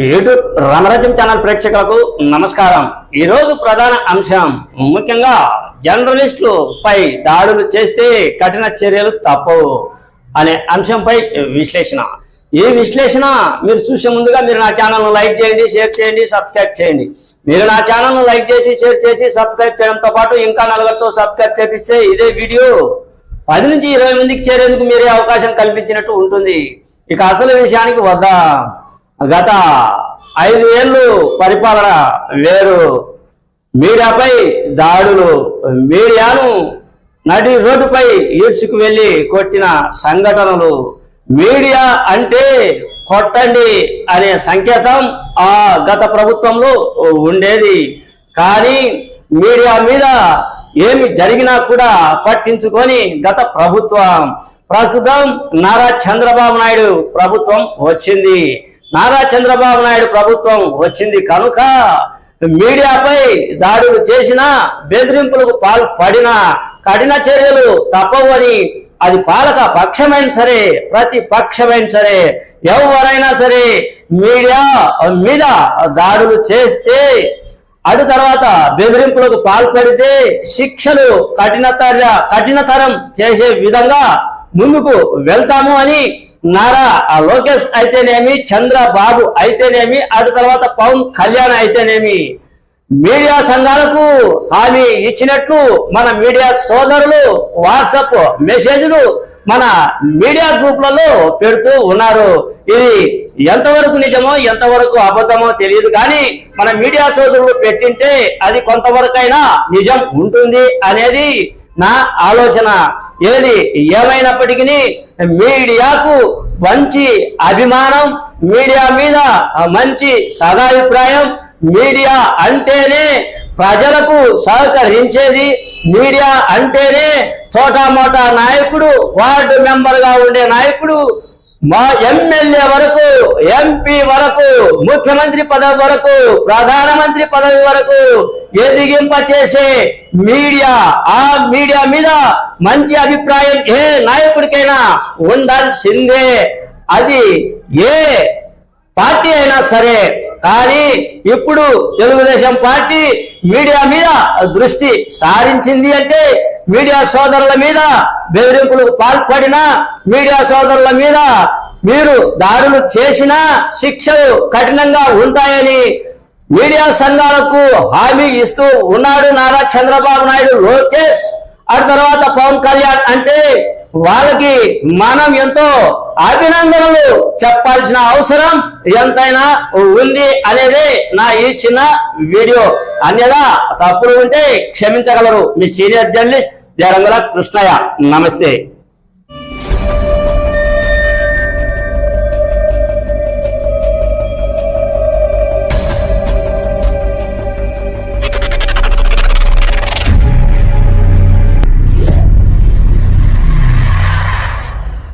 YouTube రామరాజ్యం channel ప్రేక్షకులకు నమస్కారం. ఈరోజు ప్రధాన అంశం ముఖ్యంగా జర్నలిస్టులు పై దాడులు చేస్తే కఠిన చర్యలు తప్పవు అనే అంశంపై విశ్లేషణ. ఈ విశ్లేషణ మీరు చూసే ముందుగా మీరు నా ఛానల్ను లైక్ చేయండి షేర్ చేయండి సబ్స్క్రైబ్ చేయండి. మీరు నా ఛానల్ను లైక్ చేసి షేర్ చేసి సబ్స్క్రైబ్ చేయడంతో పాటు ఇంకా నలుగురితో సబ్స్క్రైబ్ చేపిస్తే ఇదే వీడియో పది నుంచి ఇరవై మందికి చేరేందుకు మీరే అవకాశం కల్పించినట్టు ఉంటుంది. ఇక అసలు విషయానికి వద్దాం. గత ఐదు ఏళ్ళు పరిపాలన వేరు. మీడియాపై దాడులు మీడియాను నడి రోడ్డుపై ఈడ్చుకు వెళ్ళి కొట్టిన సంఘటనలు. మీడియా అంటే కొట్టండి అనే సంకేతం ఆ గత ప్రభుత్వంలో ఉండేది. కానీ మీడియా మీద ఏమి జరిగినా కూడా పట్టించుకొని గత ప్రభుత్వం. ప్రస్తుతం నారా చంద్రబాబు నాయుడు ప్రభుత్వం వచ్చింది. నారా చంద్రబాబు నాయుడు ప్రభుత్వం వచ్చింది కనుక మీడియాపై దాడులు చేసిన బెదిరింపులకు పాల్పడిన కఠిన చర్యలు తప్పవని అది పాలక పక్షమైన సరే ప్రతి పక్షమైన సరే ఎవరైనా సరే మీడియా మీద దాడులు చేస్తే అటు తర్వాత బెదిరింపులకు పాల్పడితే శిక్షలు కఠినతర కఠినతరం చేసే విధంగా ముందుకు వెళ్తాము అని నారా ఆ లోకేష్ అయితేనేమి చంద్రబాబు అయితేనేమి అటు తర్వాత పవన్ కళ్యాణ్ అయితేనేమి. మీడియా సంఘాలకు హామీ ఇచ్చినట్లు మన మీడియా సోదరులు వాట్సాప్ మెసేజ్లు మన మీడియా గ్రూప్లలో పెడుతూ ఉన్నారు. ఇది ఎంతవరకు నిజమో ఎంతవరకు అబద్ధమో తెలియదు కానీ మన మీడియా సోదరులు పెట్టింటే అది కొంతవరకైనా నిజం ఉంటుంది అనేది నా ఆలోచన. ఏది? ఏమైనప్పటికీ మీడియాకు మంచి అభిమానం మీడియా మీద మంచి సదాభిప్రాయం మీడియా అంటేనే ప్రజలకు సహకరించేది మీడియా అంటేనే చోటా మోటా నాయకుడు వార్డు మెంబర్గా ఉండే నాయకుడు మా ఎమ్మెల్యే వరకు ఎంపీ వరకు ముఖ్యమంత్రి పదవి వరకు ప్రధానమంత్రి పదవి వరకు ఎదిగింప చేసే మీడియా. ఆ మీడియా మీద మంచి అభిప్రాయం ఏ నాయకుడికైనా ఉండాల్సిందే. అది ఏ పార్టీ అయినా సరే. కానీ ఇప్పుడు తెలుగుదేశం పార్టీ మీడియా మీద దృష్టి సారించింది అంటే మీడియా సోదరుల మీద బెదిరింపులకు పాల్పడిన మీడియా సోదరుల మీద మీరు దారులు చేసినా శిక్షలు కఠినంగా ఉంటాయని మీడియా సంఘాలకు హామీ ఇస్తూ ఉన్నాడు నారా చంద్రబాబు నాయుడు లోకేష్. ఆ తర్వాత పవన్ కళ్యాణ్ అంటే వాళ్ళకి మనం ఎంతో అభినందనలు చెప్పాల్సిన అవసరం ఎంతైనా ఉంది అనేది నా ఈ చిన్న వీడియో. అన్యదా తప్పులు ఉంటే క్షమించగలరు మీ సీనియర్ జర్నలిస్ట్ జరంగుల కృష్ణయ్య. నమస్తే.